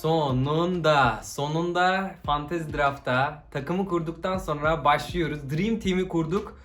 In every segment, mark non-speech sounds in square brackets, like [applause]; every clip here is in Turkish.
Sonunda, sonunda Fantasy Draft'a takımı kurduktan sonra başlıyoruz. Dream Team'i kurduk.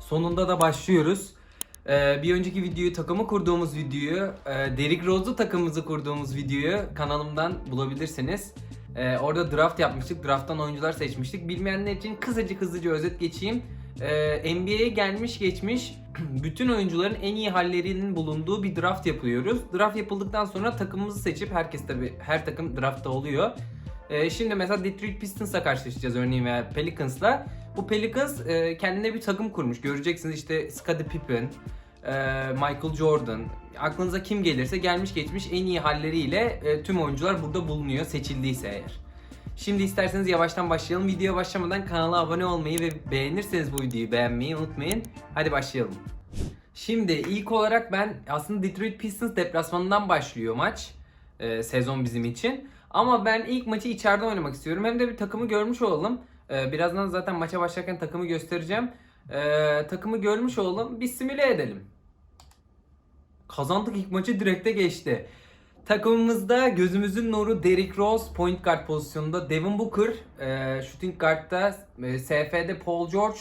Sonunda da başlıyoruz. Ee, bir önceki videoyu, takımı kurduğumuz videoyu, e, Derrick Rose'lu takımımızı kurduğumuz videoyu kanalımdan bulabilirsiniz. Ee, orada draft yapmıştık. Draft'tan oyuncular seçmiştik. Bilmeyenler için kısacık hızlıca özet geçeyim. Ee, NBA'ye gelmiş geçmiş [clears throat] bütün oyuncuların en iyi hallerinin bulunduğu bir draft yapıyoruz. Draft yapıldıktan sonra takımımızı seçip herkes tabi her takım draftta oluyor. Ee, şimdi mesela Detroit Pistons'la karşılaşacağız örneğin veya Pelicans'la. Bu Pelicans e, kendine bir takım kurmuş. Göreceksiniz işte Scottie Pippen, e, Michael Jordan. Aklınıza kim gelirse gelmiş geçmiş en iyi halleriyle e, tüm oyuncular burada bulunuyor seçildiyse eğer. Şimdi isterseniz yavaştan başlayalım. Videoya başlamadan kanala abone olmayı ve beğenirseniz bu videoyu beğenmeyi unutmayın. Hadi başlayalım. Şimdi ilk olarak ben aslında Detroit Pistons deplasmanından başlıyor maç. Ee, sezon bizim için. Ama ben ilk maçı içeride oynamak istiyorum. Hem de bir takımı görmüş olalım. Ee, birazdan zaten maça başlarken takımı göstereceğim. Ee, takımı görmüş olalım. Bir simüle edelim. Kazandık ilk maçı direkte geçti. Takımımızda gözümüzün nuru Derrick Rose point guard pozisyonunda. Devin Booker e, shooting guard'da e, SF'de Paul George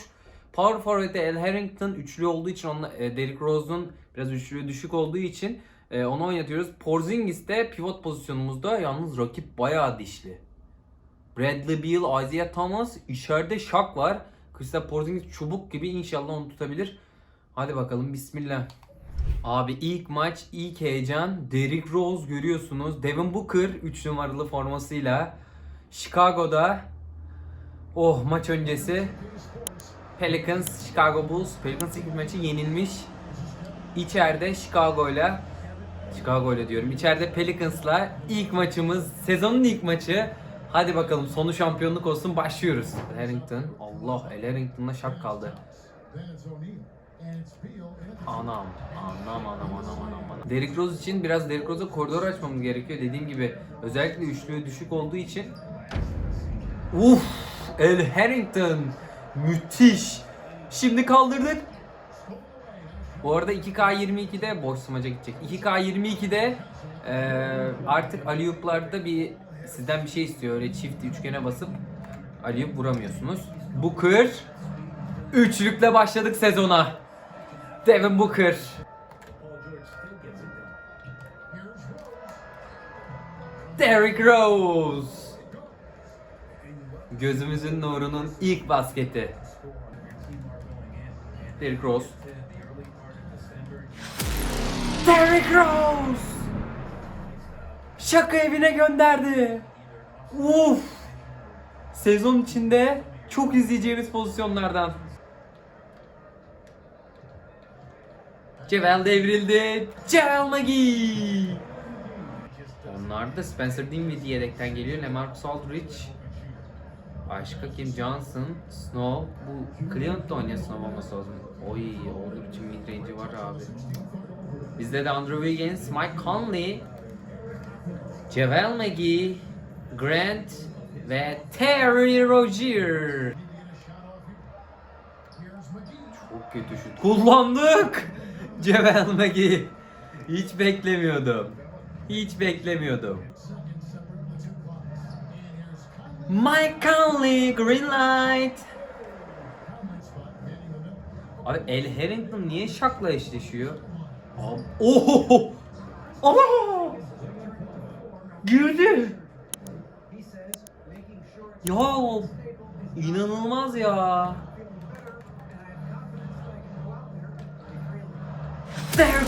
Power forward'de El Harrington üçlü olduğu için onunla, e, Derrick Rose'un biraz üçlüğü düşük olduğu için e, onu oynatıyoruz. Porzingis de pivot pozisyonumuzda yalnız rakip bayağı dişli. Bradley Beal, Isaiah Thomas içeride şak var. Kristaps Porzingis çubuk gibi inşallah onu tutabilir. Hadi bakalım bismillah. Abi ilk maç, ilk heyecan. Derrick Rose görüyorsunuz. Devin Booker 3 numaralı formasıyla Chicago'da Oh maç öncesi Pelicans, Chicago Bulls. Pelicans ilk maçı yenilmiş. İçeride Chicago'yla Chicago'yla diyorum. İçeride Pelicans'la ilk maçımız, sezonun ilk maçı. Hadi bakalım sonu şampiyonluk olsun başlıyoruz. Harrington. Allah El Harrington'la şak kaldı. Anam, anam, anam, anam, anam, anam. Derrick Rose için biraz Derrick Rose'a koridor açmamız gerekiyor. Dediğim gibi özellikle üçlüğü düşük olduğu için. Uf, El Harrington. Müthiş. Şimdi kaldırdık. Bu arada 2K22'de boş smaca gidecek. 2K22'de eee artık aliyuplarda bir sizden bir şey istiyor. Öyle çift üçgene basıp aliyup vuramıyorsunuz. Booker. Üçlükle başladık sezona. Devin Booker. Derrick Rose. Gözümüzün nurunun ilk basketi. Derrick Rose. Derrick Rose. Şaka evine gönderdi. Uf. Sezon içinde çok izleyeceğimiz pozisyonlardan. Cevel devrildi. Cevel Magi. Onlar da Spencer Dinwiddie yedekten geliyor. Lamarcus Aldridge. Başka kim? Johnson, Snow. Bu Cleveland'da oynayan Snow olması lazım. Oy, Aldridge'in midrange'i var abi. Bizde de Andrew Wiggins, Mike Conley, Javel McGee, Grant ve Terry Rozier. Çok kötü şut. Kullandık. Javel McGee. Hiç beklemiyordum. Hiç beklemiyordum. Mike Conley, green light. Abi El Harrington niye şakla eşleşiyor? Abi, oho! Aa! Girdi. Ya inanılmaz ya. There.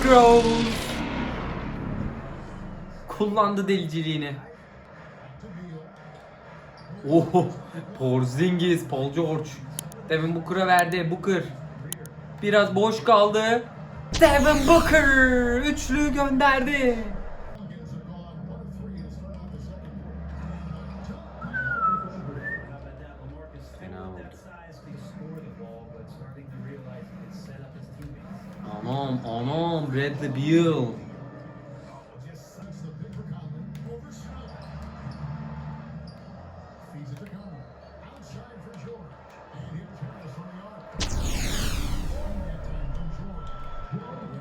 Kullandı deliciliğini. Oho! Porzingis, Paul George. Devin Booker'a verdi. Booker. Biraz boş kaldı. Devin Booker üçlü gönderdi. Fena oldu. Anam anam Bradley Beal.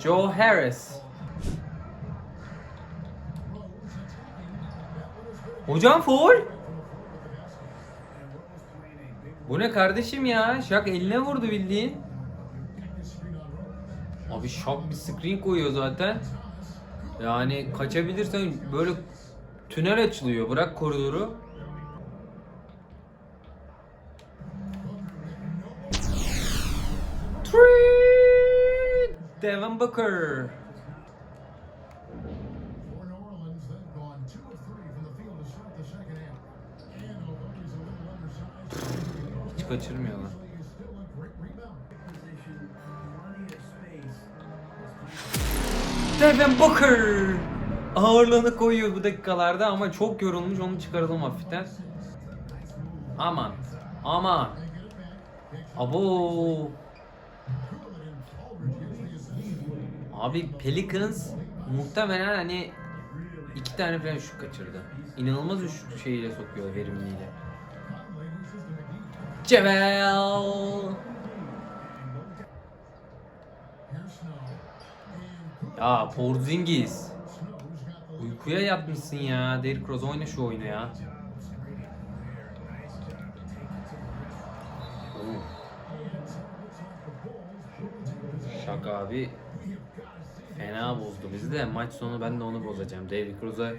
Joe Harris. Hocam foul. Bu ne kardeşim ya? Şak eline vurdu bildiğin. Abi şak bir screen koyuyor zaten. Yani kaçabilirsen böyle tünel açılıyor. Bırak koridoru. Devin Booker. For New Devin Booker ağırlığını koyuyor bu dakikalarda ama çok yorulmuş onu çıkaralım hafiften. Aman aman. Abo. Abi Pelicans muhtemelen hani iki tane falan şut kaçırdı. İnanılmaz üçlük şeyiyle sokuyor verimliyle. Cevel. Ya Porzingis. Uykuya yatmışsın ya. Derrick Rose oyna şu oyunu ya. Şak abi fena bozdu bizi de maç sonu ben de onu bozacağım. Derrick Rose'a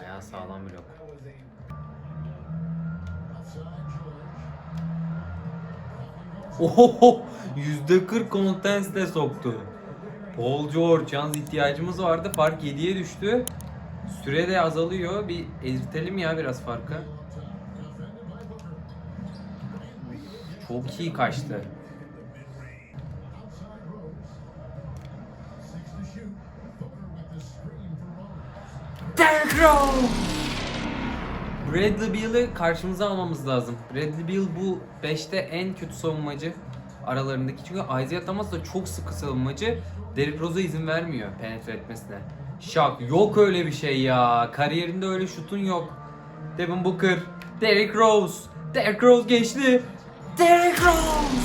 bayağı sağlam blok. Oho %40 kontensle soktu. Paul George yalnız ihtiyacımız vardı. Fark 7'ye düştü. Süre de azalıyor. Bir eritelim ya biraz farkı. Çok iyi kaçtı. six to Bradley Beal'ı karşımıza almamız lazım. Bradley Beal bu 5'te en kötü savunmacı aralarındaki. Çünkü Isaiah Thomas da çok sıkı savunmacı. Derrick Rose'a izin vermiyor penetre etmesine. Şak yok öyle bir şey ya. Kariyerinde öyle şutun yok. Devin Booker, Derrick Rose. Derrick Rose geçti. Derrick Rose!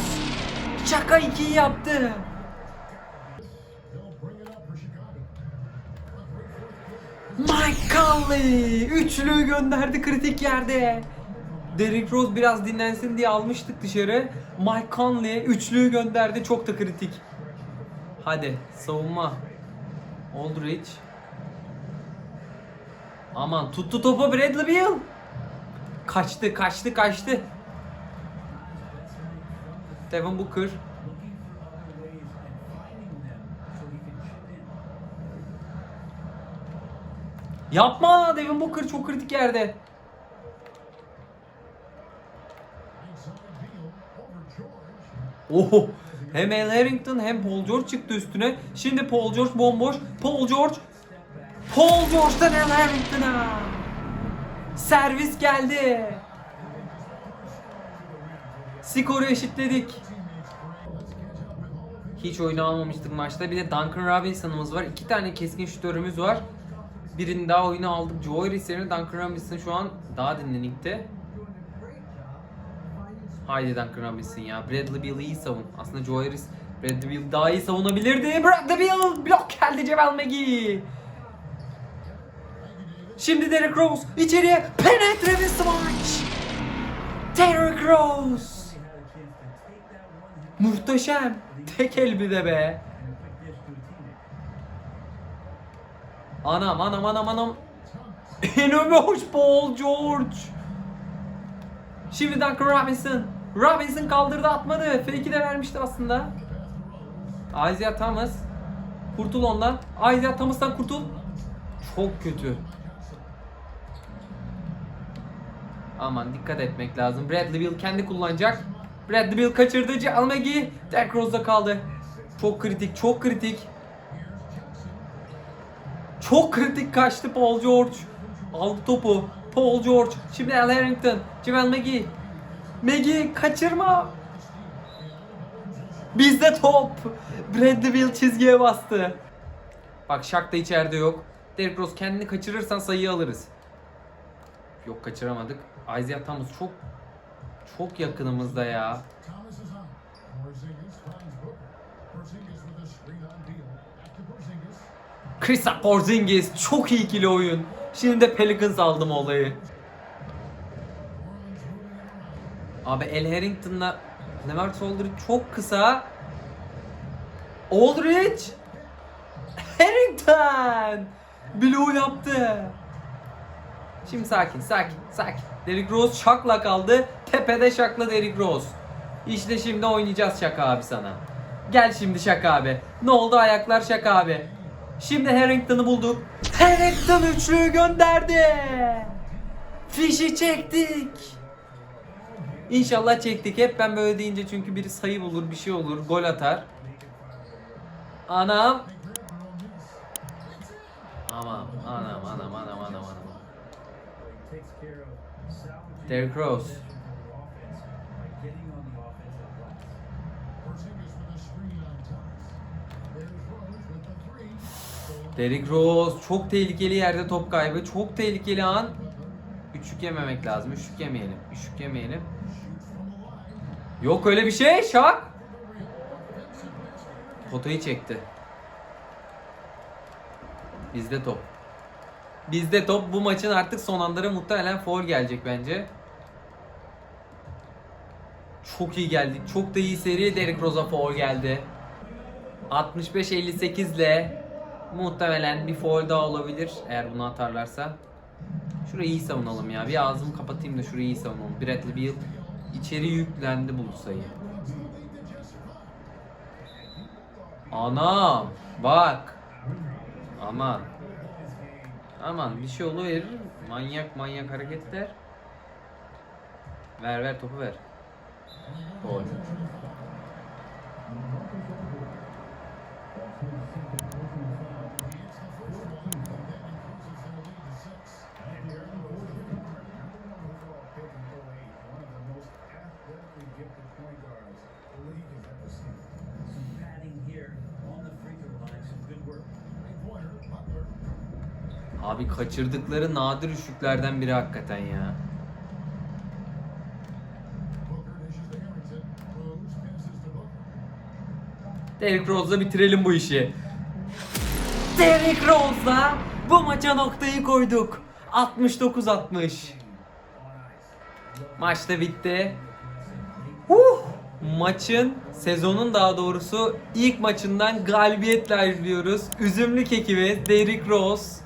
Şaka 2'yi yaptı. Conley üçlüyü gönderdi kritik yerde. Derrick Rose biraz dinlensin diye almıştık dışarı. Mike Conley üçlüyü gönderdi çok da kritik. Hadi savunma. Aldridge. Aman tuttu topu Bradley Beal. Kaçtı kaçtı kaçtı. Devin Booker. Yapma Devin Booker çok kritik yerde. Oho. Hem Al Harrington hem Paul George çıktı üstüne. Şimdi Paul George bomboş. Paul George. Paul George'dan Al Harrington'a. Servis geldi. Skoru eşitledik. Hiç oyunu almamıştık maçta. Bir de Duncan Robinson'ımız var. İki tane keskin şutörümüz var. Birini daha oyuna aldık. Joe Harris yerine Duncan Robinson şu an daha dinlenikte. Haydi Duncan Robinson ya. Bradley Beal iyi savun. Aslında Joe Harris Bradley Beal daha iyi savunabilirdi. Bradley Beal blok geldi Cemal McGee. Şimdi Derrick Rose içeriye penetre bir smaç. Derrick Rose. Muhteşem. Tek el bir de be. Anam anam anam anam. İnanılmaz Paul George. Şimdi Duncan Robinson. Robinson kaldırdı atmadı. Fake'i de vermişti aslında. Isaiah Thomas. Kurtul ondan. Isaiah Thomas'tan kurtul. Çok kötü. Aman dikkat etmek lazım. Bradley Beal kendi kullanacak. Bradley Beal kaçırdı. McGee. Derrick Rose'da kaldı. Çok kritik, çok kritik. Çok kritik kaçtı Paul George. Aldı topu. Paul George. Şimdi Al Harrington. Jamal McGee. McGee kaçırma. Bizde top. Bradley Beal çizgiye bastı. Bak Shaq da içeride yok. Derrick Rose kendini kaçırırsan sayıyı alırız. Yok kaçıramadık. Isaiah Thomas çok çok yakınımızda ya. Thomas is on. Porzingis finds Booker. Porzingis with a screen on Beal. Back to Porzingis. Kristaps Porzingis çok iyi ikili oyun. Şimdi de Pelicans aldım olayı. Abi El Harrington'la Levert Aldridge çok kısa. Aldridge! Harrington! Blue yaptı. Şimdi sakin, sakin, sakin. Derrick Rose şakla kaldı. Tepede şakla Derrick Rose. İşte şimdi oynayacağız şaka abi sana. Gel şimdi şaka abi. Ne oldu ayaklar şaka abi. Şimdi Harrington'ı bulduk. Harrington üçlüyü gönderdi. Fişi çektik. İnşallah çektik. Hep ben böyle deyince çünkü biri sayı bulur, bir şey olur, gol atar. Anam. Aman, anam, anam, anam, anam, anam. Derrick Rose. Derrick Rose çok tehlikeli yerde top kaybı. Çok tehlikeli an. Üçlük yememek lazım. Üçlük yemeyelim. Üçlük yemeyelim. Yok öyle bir şey. Şak. Potayı çekti. Bizde top. Bizde top. Bu maçın artık son anları muhtemelen foul gelecek bence. Çok iyi geldik. Çok da iyi seri Derrick Rose'a foul geldi. 65-58 ile muhtemelen bir foul daha olabilir eğer bunu atarlarsa. Şurayı iyi savunalım ya. Bir ağzımı kapatayım da şurayı iyi savunalım. Bradley Beal içeri yüklendi buldu sayı. Anam bak. Aman. Aman bir şey oluverir. Manyak manyak hareketler. Ver ver topu ver. Gol. Abi kaçırdıkları nadir üçlüklerden biri hakikaten ya. Derrick Rose'la bitirelim bu işi. Derrick Rose'la bu maça noktayı koyduk. 69-60. Maç da bitti. Huh! Maçın, sezonun daha doğrusu ilk maçından galibiyetle ayrılıyoruz. Üzümlük ekibi Derrick Rose.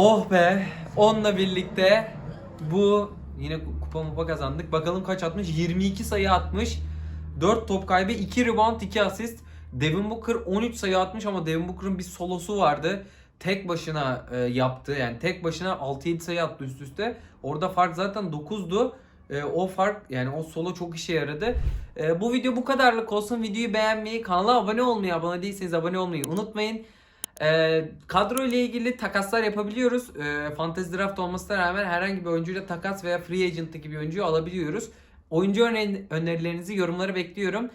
Oh be. Onunla birlikte bu yine kupa mupa kazandık. Bakalım kaç atmış? 22 sayı atmış. 4 top kaybı, 2 rebound, 2 asist. Devin Booker 13 sayı atmış ama Devin Booker'ın bir solosu vardı. Tek başına e, yaptı. Yani tek başına 6-7 sayı attı üst üste. Orada fark zaten 9'du. E, o fark yani o solo çok işe yaradı. E, bu video bu kadarlık olsun. Videoyu beğenmeyi, kanala abone olmayı, abone değilseniz abone olmayı unutmayın. E, kadro ile ilgili takaslar yapabiliyoruz. E, Fantasy Draft olmasına rağmen herhangi bir oyuncuyla takas veya free agent'taki bir oyuncuyu alabiliyoruz. Oyuncu öner- önerilerinizi yorumlara bekliyorum.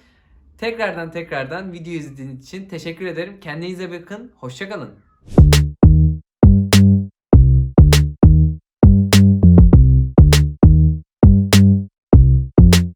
Tekrardan tekrardan video izlediğiniz için teşekkür ederim. Kendinize bakın. Hoşçakalın.